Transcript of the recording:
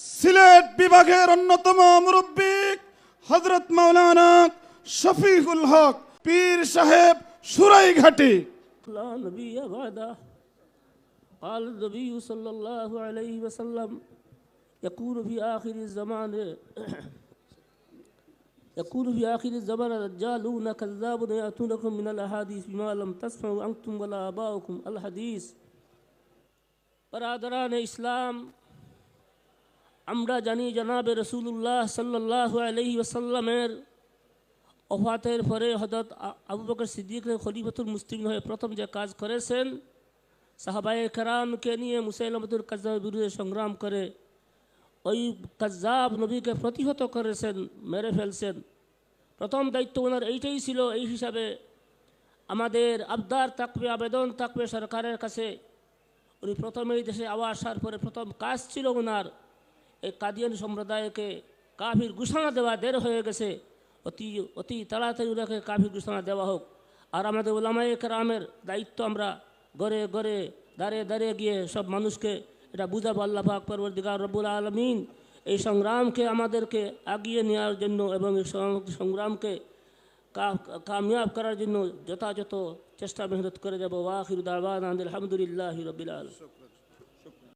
সিলেট বিভাগের অন্যতম মুরব্বী হজরত মাওলানা শফিকুল হক পীর সাহেব সুরাইঘাটি لا نبي بعده قال النبي صلى الله عليه وسلم يكون في آخر الزمان يكون في آخر الزمان رجالون كذابون يأتونكم من الأحاديث بما لم تسمعوا أنتم ولا آباؤكم الحديث برادران ইসলাম আমরা জানি জনাবে রসুল্লাহ সাল্লাহ আলহি ওসাল্লামের অফাতের পরে হজরত আবু বকর সিদ্দিক খলিফাতুল মুসলিম হয়ে প্রথম যে কাজ করেছেন সাহাবাই কেরামকে নিয়ে মুসাইলামতুল কাজাবের বিরুদ্ধে সংগ্রাম করে ওই কাজাব নবীকে প্রতিহত করেছেন, মেরে ফেলছেন। প্রথম দায়িত্ব ওনার এইটাই ছিল, এই হিসাবে আমাদের আবদার থাকবে আবেদন থাকবে সরকারের কাছে। উনি প্রথমে এই দেশে আওয়া আসার পরে প্রথম কাজ ছিল ওনার এই কাদিয়ান সম্প্রদায়কে কাফির ঘোষণা দেওয়া দের হয়ে গেছে। অতি অতি তাড়াতাড়ি ওনাকে কাফির ঘোষণা দেওয়া হোক। আর আমাদের ওলামায়ে কেরামের দায়িত্ব আমরা গড়ে গড়ে, দাঁড়ে দাঁড়িয়ে গিয়ে সব মানুষকে এটা বুঝাবো আল্লাহ পাক পরবর্তীকার রব্বুল আলমিন। এই সংগ্রামকে আমাদেরকে আগিয়ে নেওয়ার জন্য এবং এই সংগ্রামকে কামিয়াব করার জন্য যথাযথ চেষ্টা মেহনত করে যাব। ওয়াখির দাওয়ান আলহামদুলিল্লাহ রবিল আলম